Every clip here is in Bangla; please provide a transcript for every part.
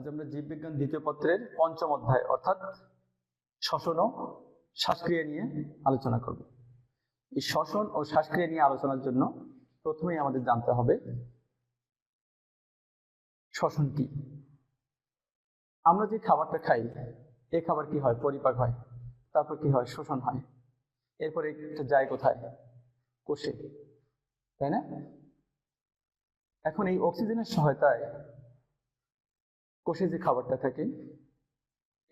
আজ আমরা জীববিজ্ঞান দ্বিতীয় পত্রের পঞ্চম অধ্যায়, অর্থাৎ শ্বসন ও শ্বাসক্রিয়া নিয়ে আলোচনা করব। এই শ্বসন ও শ্বাসক্রিয়া নিয়ে আলোচনার জন্য প্রথমেই আমাদের জানতে হবে শ্বসন কি? আমরা যে খাবারটা খাই, এ খাবার কি হয়? পরিপাক হয়। তারপর কি হয়? শোষণ হয়। এরপরে এটা যায় কোথায়? কোষে। তাই না? এখন এই অক্সিজেনের সহায়তায় কোষে যে খাবারটা থাকে,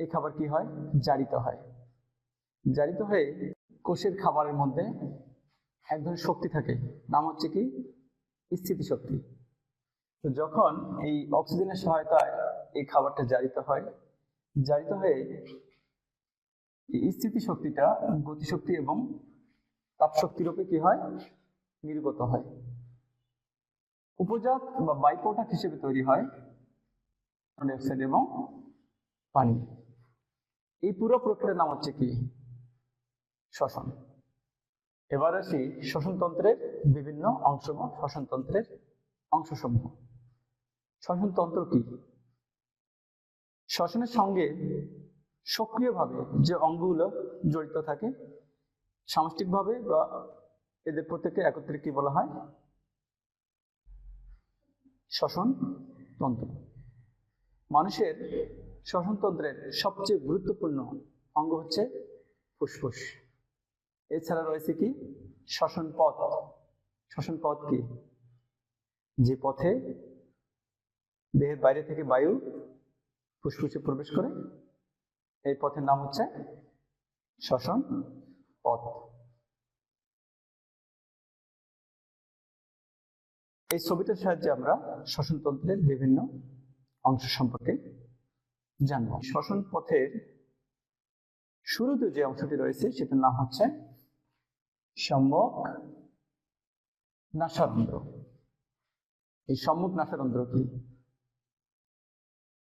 এই খাবার কি হয়? জারিত হয়। জারিত হয়ে কোষের খাবারের মধ্যে এক ধরনের শক্তি থাকে। নাম হচ্ছে কি? স্থিতিশক্তি। তো যখন এই অক্সিজেনের সহায়তায় এই খাবারটা জারিত হয়, জারিত হয়ে এই স্থিতিশক্তিটা গতিশক্তি এবং তাপশক্তি রূপে কি হয়? নির্গত হয়। উপজাত বা বাইপোটাক হিসেবে তৈরি হয় কার্বন ডাইঅক্সাইড এবং পানি। এই পুরো প্রক্রিয়ার নাম হচ্ছে কি? শ্বসন। এবার আসি শ্বসনতন্ত্রের বিভিন্ন অংশসমূহ শ্বসনতন্ত্রের অংশসমূহ। শ্বসনতন্ত্র কি? শ্বসনের সঙ্গে সক্রিয়ভাবে যে অঙ্গগুলো জড়িত থাকে, সামষ্টিকভাবে বা এদের প্রত্যেকে একত্রে কি বলা হয়? শ্বসন তন্ত্র মানুষের শ্বসনতন্ত্রের সবচেয়ে গুরুত্বপূর্ণ অঙ্গ হচ্ছে ফুসফুস। এছাড়া রয়েছে কি? শ্বসন পথ। শ্বসন পথ কি? যে পথে দেহের বাইরে থেকে বায়ু ফুসফুসে প্রবেশ করে, এই পথের নাম হচ্ছে শ্বসন পথ। এই ছবিটার সাহায্যে আমরা শ্বসনতন্ত্রের বিভিন্ন অংশ সম্পর্কে জানব। শ্বসন পথের শুরুতে যে অংশটি রয়েছে, সেটার নাম হচ্ছে সম্মুখ নাসারন্ধ্র এই সম্মুখ নাসারন্ধ্র কি?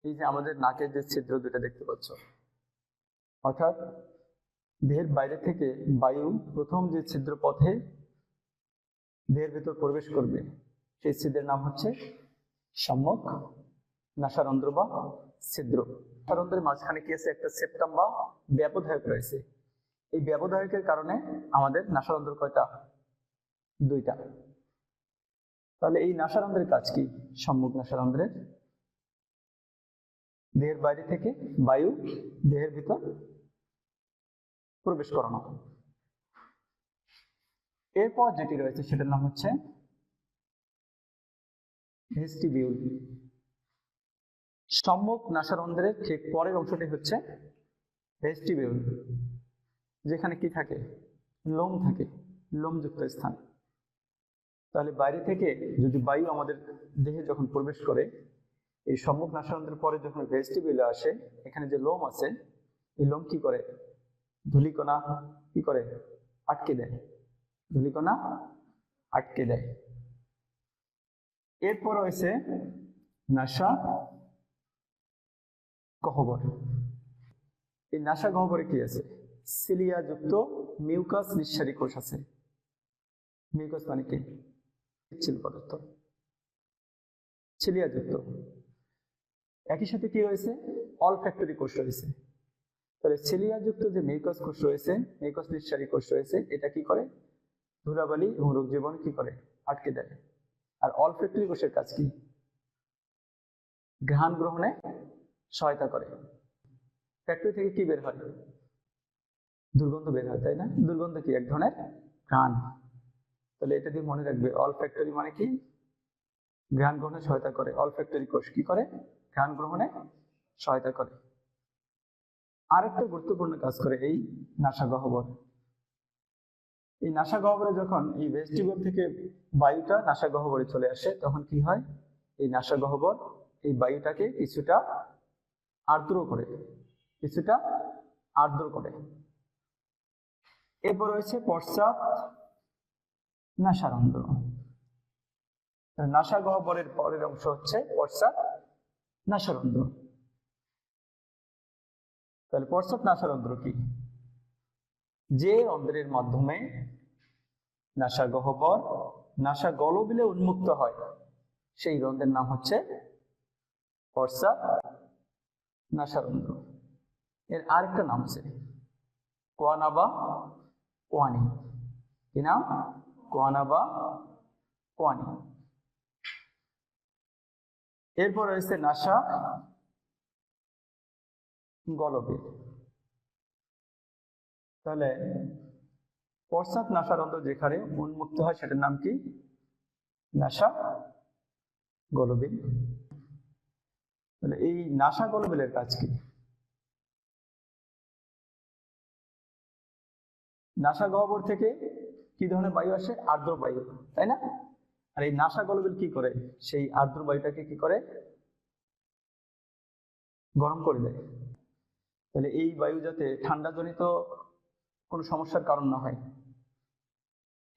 এই যে আমাদের নাকের যে ছিদ্র দুটা দেখতে পাচ্ছ। অর্থাৎ দেহের বাইরে থেকে বায়ু প্রথম যে ছিদ্র পথে দেহের ভেতর প্রবেশ করবে, সেই ছিদ্রের নাম হচ্ছে সম্মুখ নাসারন্ধ্র বা ছিদ্র। নাসারন্ধ্রের মাঝখানে কি আছে? একটা সেপ্টাম বা ব্যবধায়ক রয়েছে। এই ব্যবধায়কের কারণে আমাদের নাসারন্ধ্র কয়টা? দুইটা। তাহলে এই নাসারন্ধ্রের কাজ কি? সম্মুখ নাসারন্ধ্রের দেহের বাইরে থেকে বায়ু দেহের ভিতর প্রবেশ করানো। এরপর যেটি রয়েছে সেটার নাম হচ্ছে সম্মুখ নাসারন্ধ্রের ঠিক পরের অংশটি হচ্ছে ভেস্টিবিউল যেখানে কি থাকে? লোম থাকে, লোমযুক্ত স্থান। তাহলে বাইরে থেকে যদি বায়ু আমাদের দেহে যখন প্রবেশ করে, এই সম্মুখ নাসারন্ধ্রের পরে যখন ভেস্টিবিউলে আসে, এখানে যে লোম আছে, এই লোম কি করে? ধুলিকণা কি করে? আটকে দেয়। ধুলিকণা আটকে দেয়। এরপর রয়েছে নাসা গহ্বর। এই নাসা গহ্বরে কি আছে? সিলিয়া যুক্ত মিউকাস নিঃসারী কোষ আছে। মিউকাস মানে কি? পিচ্ছিল পদার্থ। সিলিয়া যুক্ত একই সাথে কি রয়েছে? অল ফ্যাক্টরি কোষ রয়েছে। তাহলে সিলিয়া যুক্ত যে মিউকাস কোষ রয়েছে, মিউকাস নিঃসারী কোষ রয়েছে, এটা কি করে? ধুলাবালি এবং রোগ জীবন কি করে? আটকে দেয়। আর অলফ্যাক্টরি কোষের কাজ কি? ঘ্রাণ গ্রহণে সহায়তা করে। ফ্যাক্টরি থেকে কি বের হয়? দুর্গন্ধ বের হয়, তাই না? দুর্গন্ধ কি? এক ধরনের ঘ্রাণ। তাহলে এটা দিয়ে মনে রাখবে অল ফ্যাক্টরি মানে কি? ঘ্রাণ গ্রহণে সহায়তা করে। অল ফ্যাক্টরি কোষ কি করে? ঘ্রাণ গ্রহণে সহায়তা করে। আরেকটা গুরুত্বপূর্ণ কাজ করে এই নাসা গহ্বর। এই নাসা গহ্বরে যখন এই ভেস্টিবল থেকে বায়ুটা নাসা গহ্বরে চলে আসে, তখন কি হয়? এই নাসা গহ্বর এই বায়ুটাকে কিছুটা আর্দ্র করে। কিছুটা আর্দ্র করে। এরপর রয়েছে পশ্চাৎ নাসারন্ধ্র। নাসা গহ্বরের পরের অংশ হচ্ছে পশ্চাৎ নাসারন্ধ্র। তাহলে পশ্চাৎ নাসারন্ধ্র কি? যে রন্ধ্রের মাধ্যমে নাসা গহ্বর নাসা গলবিলে উন্মুক্ত হয়, সেই রন্ধ্রের নাম হচ্ছে পশ্চাৎ নাসারন্ধ্র এর আরেকটা নাম আছে কোয়ানা বা কোয়ানি। কি নাম? কোয়ানা বা কোয়ানি। এরপর রয়েছে নাসা গলবের তাহলে পশ্চাৎ নাসারন্ধ্র যেখানে উন্মুক্ত হয়, সেটার নাম কি? নাসা গলবিল তাহলে এই নাসা গলবিলের কাজ কি? নাসা গহ্বর থেকে কি ধরনের বায়ু আসে? আর্দ্র বায়ু, তাই না? আর এই নাসা গলবিল কি করে? সেই আর্দ্র বায়ুটাকে কি করে? গরম করে দেয়। তাহলে এই বায়ু যাতে ঠান্ডাজনিত কোনো সমস্যার কারণ না হয়,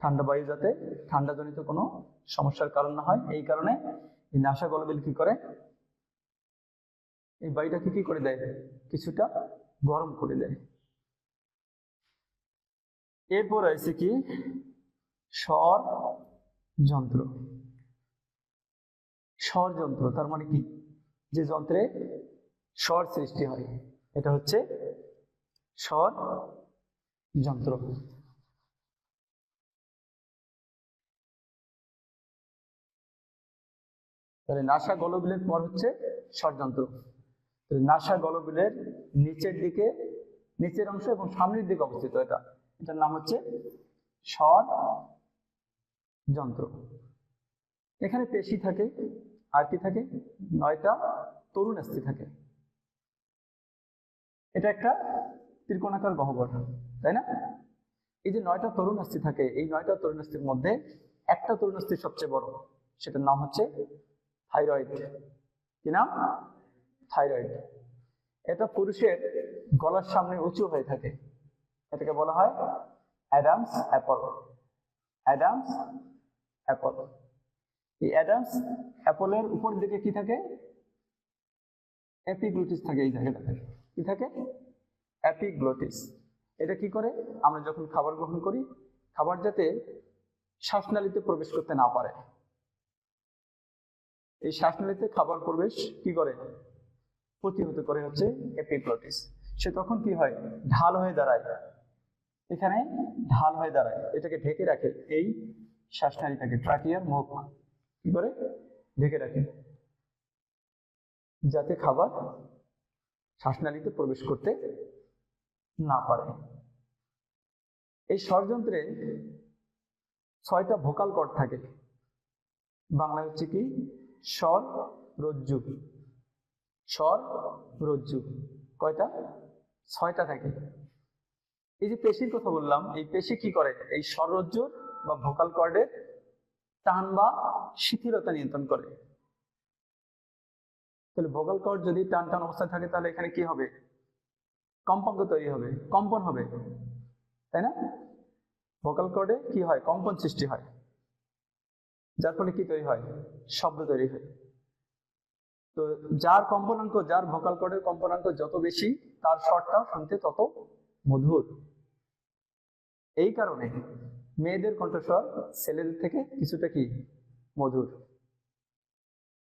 ঠান্ডা বায়ু যাতে ঠান্ডাজনিত কোনো সমস্যার কারণ না হয়, এই কারণে এই নাসা গলবিল কি করে? এই বায়ুটাকে কি করে দেয়? কিছুটা গরম করে দেয়। এরপর আছে কি? স্বর যন্ত্র। স্বর যন্ত্র, তার মানে কি? যে যন্ত্রে স্বর সৃষ্টি হয়, এটা হচ্ছে স্বর যন্ত্র। তাহলে নাসা গলবিলের পর হচ্ছে ষড়যন্ত্র নাসা গলবিলের নিচের দিকে, নিচের অংশ এবং সামনের দিকে অবস্থিত এটা। এটার নাম হচ্ছে স্বর যন্ত্র। এখানে পেশি থাকে, আর কি থাকে? নয়টা তরুণ অস্থি থাকে। এটা একটা ত্রিকোণাকার গহ্বর, তাই না? এই যে নয়টা তরুণ অস্থি থাকে, এই নয়টা তরুণ অস্থির মধ্যে একটা তরুণ অস্থি সবচেয়ে বড়। সেটার নাম হচ্ছে থাইরয়েড। কি নাম? থাইরয়েড এটা পুরুষের গলার সামনে উঁচু হয়ে থাকে। এটাকে বলা হয় অ্যাডামস অ্যাপল। Adam's apple. এই অ্যাডামস অ্যাপলের উপর দিকে কি থাকে? অ্যাপিগ্লুটিস থাকে এই জায়গাটাতে। কি থাকে? অ্যাপিগ্লোটিস এটা কি করে? আমরা যখন খাবার গ্রহণ করি, খাবার যাতে শ্বাসনালীতে প্রবেশ করতে না পারে। এই শ্বাসনালীতে খাবার প্রবেশ কি করে? প্রতিহত করে হচ্ছে এপিগ্লোটিস সে তখন কি হয়? ঢাল হয়ে দাঁড়ায়। এখানে ঢাল হয়ে দাঁড়ায়। এটাকে ঢেকে রাখে এই শ্বাসনালীটাকে, ট্রাকিয়ার মুখ কি করে? ঢেকে রাখে। যাতে খাবার শ্বাসনালীতে প্রবেশ করতে না পারে। এই ষড়যন্ত্রে ছয়টা ভোকাল কর্ড থাকে। বাংলা হচ্ছে কি? স্বর রজ্জু স্বর রজ্জু। কয়টা? ছয়টা থাকে। এই যে পেশির কথা বললাম, এই পেশি কি করে? এই স্বরজ্জুর বা ভোকাল কর্ডের টান বা শিথিলতা নিয়ন্ত্রণ করে। তাহলে ভোকাল কর্ড যদি টান টান অবস্থায় থাকে, তাহলে এখানে কি হবে? কম্পাঙ্ক তৈরি হবে, কম্পন হবে। তাই না? ভোকাল কর্ডে কি হয়? কম্পন সৃষ্টি হয়। যার ফলে কি তৈরি হয়? শব্দ তৈরি হয়। তো যার কম্পনাঙ্ক যার ভোকাল কর্ডের কম্পনাঙ্ক যত বেশি, তার স্বরটা শুনতে তত মধুর। এই কারণে মেয়েদের কণ্ঠস্বর ছেলেদের থেকে কিছুটা কি মধুর।